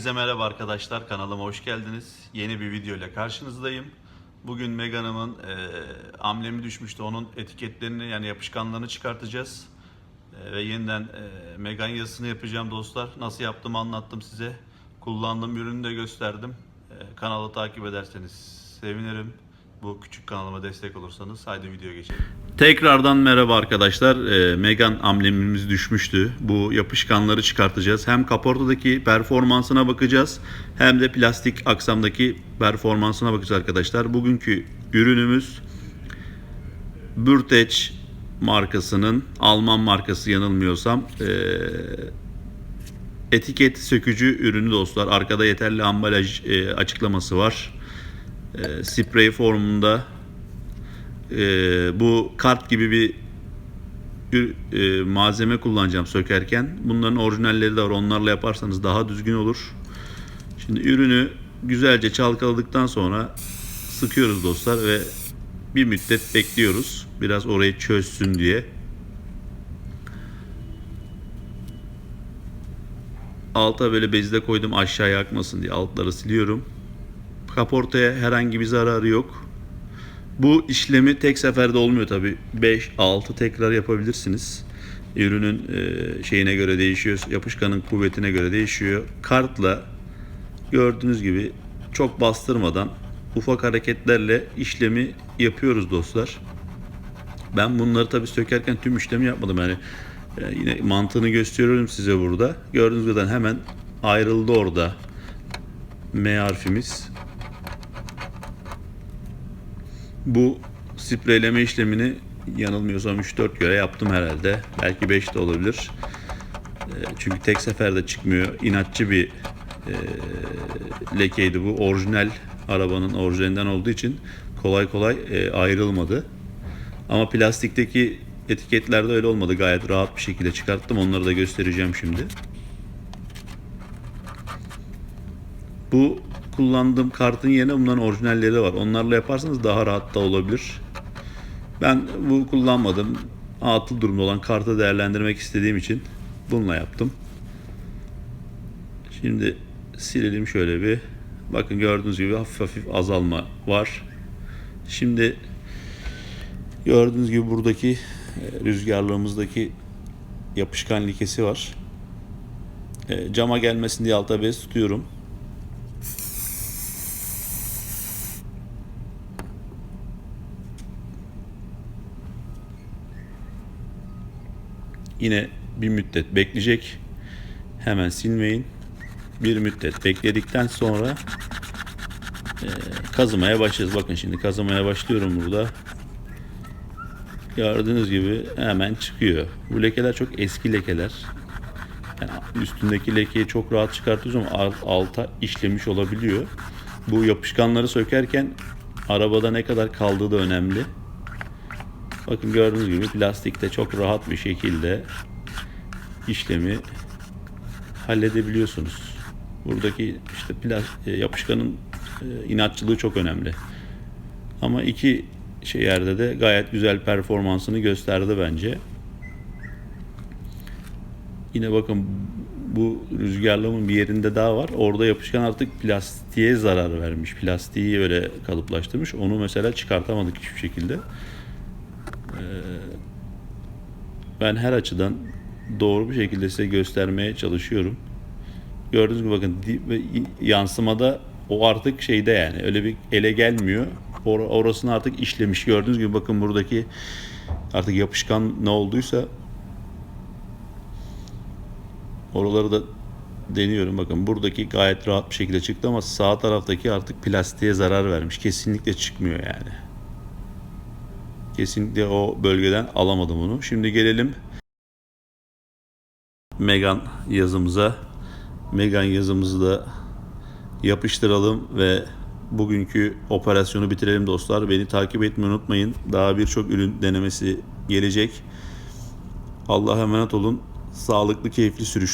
Herkese merhaba arkadaşlar kanalıma hoş geldiniz. Yeni bir video ile karşınızdayım. Bugün Megan'ımın e, amblemi düşmüştü. Onun etiketlerini yani yapışkanlarını çıkartacağız. E, ve yeniden e, Megan yazısını yapacağım dostlar. Nasıl yaptığımı anlattım size. Kullandığım ürünü de gösterdim. E, kanalı takip ederseniz sevinirim. Bu küçük kanalıma destek olursanız haydi video geçelim. Tekrardan merhaba arkadaşlar. Ee, Megan amblemimiz düşmüştü. Bu yapışkanları çıkartacağız. Hem kaportadaki performansına bakacağız hem de plastik aksamdaki performansına bakacağız arkadaşlar. Bugünkü ürünümüz Bürteç markasının Alman markası yanılmıyorsam ee, etiket sökücü ürünü dostlar. Arkada yeterli ambalaj e, açıklaması var. E, sprey formunda e, bu kart gibi bir e, malzeme kullanacağım sökerken. Bunların orijinalleri de var. Onlarla yaparsanız daha düzgün olur. Şimdi ürünü güzelce çalkaladıktan sonra sıkıyoruz dostlar ve bir müddet bekliyoruz. Biraz orayı çözsün diye. Alta böyle bezle koydum aşağıya akmasın diye altları siliyorum. Kaportaya herhangi bir zararı yok. Bu işlemi tek seferde olmuyor tabi. 5-6 tekrar yapabilirsiniz. Ürünün e, şeyine göre değişiyor. Yapışkanın kuvvetine göre değişiyor. Kartla gördüğünüz gibi çok bastırmadan ufak hareketlerle işlemi yapıyoruz dostlar. Ben bunları tabi sökerken tüm işlemi yapmadım. Yani e, yine mantığını gösteriyorum size burada. Gördüğünüz gibi hemen ayrıldı orada M harfimiz. Bu spreyleme işlemini yanılmıyorsam 3-4 kere yaptım herhalde. Belki 5 de olabilir. E, Çünkü tek seferde çıkmıyor. İnatçı bir e, lekeydi bu. Orijinal arabanın orijinalinden olduğu için kolay kolay e, ayrılmadı. Ama plastikteki etiketlerde öyle olmadı. Gayet rahat bir şekilde çıkarttım. Onları da göstereceğim şimdi. Bu kullandığım kartın yerine bunların orijinalleri var. Onlarla yaparsanız daha rahat da olabilir. Ben bu kullanmadım. Atıl durumda olan kartı değerlendirmek istediğim için bununla yaptım. Şimdi silelim şöyle bir. Bakın gördüğünüz gibi hafif hafif azalma var. Şimdi gördüğünüz gibi buradaki e, rüzgarlığımızdaki yapışkan likesi var. E, Cama gelmesin diye alta bez tutuyorum. Yine bir müddet bekleyecek. Hemen silmeyin. Bir müddet bekledikten sonra e, kazımaya başlayacağız. Bakın şimdi kazımaya başlıyorum burada. Gördüğünüz gibi hemen çıkıyor. Bu lekeler çok eski lekeler. Yani üstündeki lekeyi çok rahat çıkartıyoruz ama alt- alta işlemiş olabiliyor. Bu yapışkanları sökerken arabada ne kadar kaldığı da önemli. Bakın gördüğünüz gibi plastikte çok rahat bir şekilde işlemi halledebiliyorsunuz. Buradaki işte e, yapışkanın e, inatçılığı çok önemli. Ama iki şey yerde de gayet güzel performansını gösterdi bence. Yine bakın bu rüzgarlığımın bir yerinde daha var. Orada yapışkan artık plastiğe zarar vermiş. Plastiği öyle kalıplaştırmış. Onu mesela çıkartamadık hiçbir şekilde. Ben her açıdan doğru bir şekilde size göstermeye çalışıyorum. Gördüğünüz gibi bakın yansımada o artık şeyde yani öyle bir ele gelmiyor. Or- orasını artık işlemiş. Gördüğünüz gibi bakın buradaki artık yapışkan ne olduysa oraları da deniyorum. Bakın buradaki gayet rahat bir şekilde çıktı ama sağ taraftaki artık plastiğe zarar vermiş. Kesinlikle çıkmıyor yani. Kesinlikle o bölgeden alamadım onu. Şimdi gelelim Megan yazımıza. Megan yazımızı da yapıştıralım ve bugünkü operasyonu bitirelim dostlar. Beni takip etmeyi unutmayın. Daha birçok ürün denemesi gelecek. Allah'a emanet olun. Sağlıklı, keyifli sürüş.